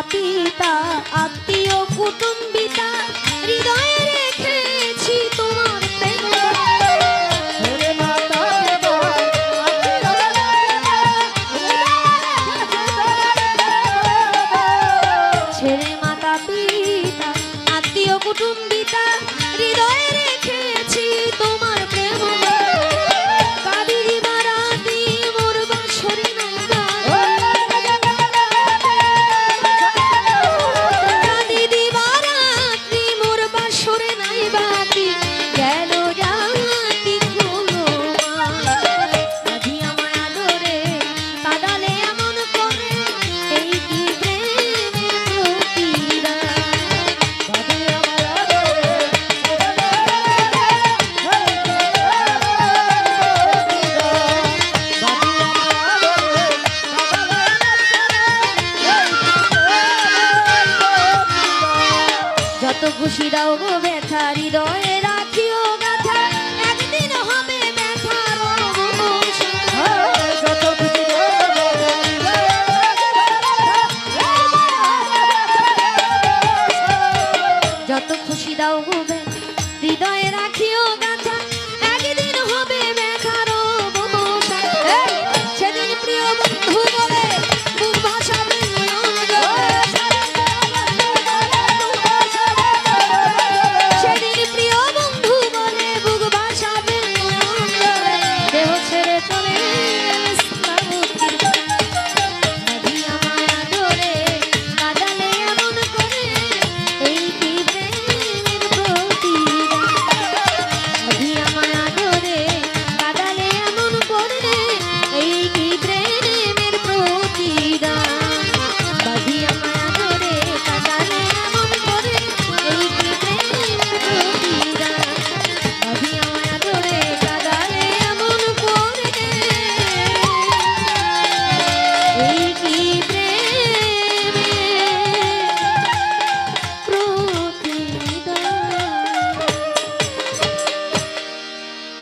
মাতা পিতা আত্মীয় কুটুম্বিতা হৃদয়ে খুশি দাও গো ব্যথা হৃদয়ে